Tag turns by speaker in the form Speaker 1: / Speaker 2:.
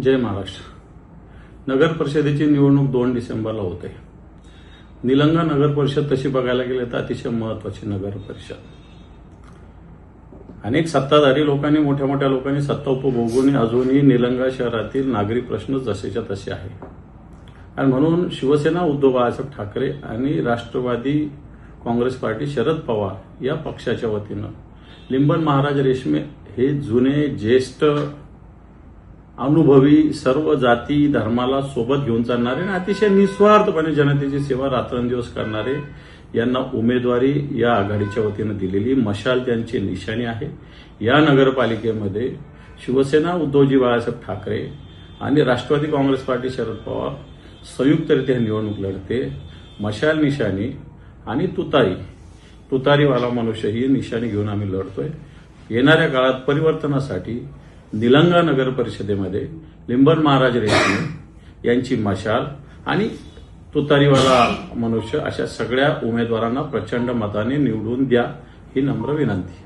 Speaker 1: जय महाराष्ट्र. नगर परिषदेची निवडणूक दोन डिसेंबरला होते. निलंगा नगर परिषद तशी बघायला गेले तर अतिशय महत्वाची नगर परिषद. अनेक सत्ताधारी लोकांनी मोठ्या मोठ्या लोकांनी सत्ता उपभोगून अजूनही निलंगा शहरातील नागरी प्रश्न जसेच्या तसे आहे. आणि म्हणून शिवसेना उद्धव बाळासाहेब ठाकरे आणि राष्ट्रवादी काँग्रेस पार्टी शरद पवार या पक्षाच्या वतीनं लिंबन महाराज रेशमे हे जुने ज्येष्ठ अनुभवी सर्व जाती धर्माला सोबत घेऊन चालणारे आणि अतिशय निस्वार्थपणे जनतेची सेवा रात्रंदिवस करणारे यांना उमेदवारी या आघाडीच्या वतीनं दिलेली मशाल त्यांची निशाणी आहे. या नगरपालिकेमध्ये शिवसेना उद्धवजी बाळासाहेब ठाकरे आणि राष्ट्रवादी काँग्रेस पार्टी शरद पवार संयुक्तरित्या निवडणूक लढते. मशाल निशाणी आणि तुतारी. तुतारीवाला मनुष्य ही निशाणी घेऊन आम्ही लढतोय. येणाऱ्या काळात परिवर्तनासाठी निलंगा नगर परिषदेमध्ये लिंबन महाराज रेड्डी यांची मशाल आणि तुतारीवाला मनुष्य अशा सगळ्या उमेदवारांना प्रचंड मताने निवडून द्या ही नम्र विनंती.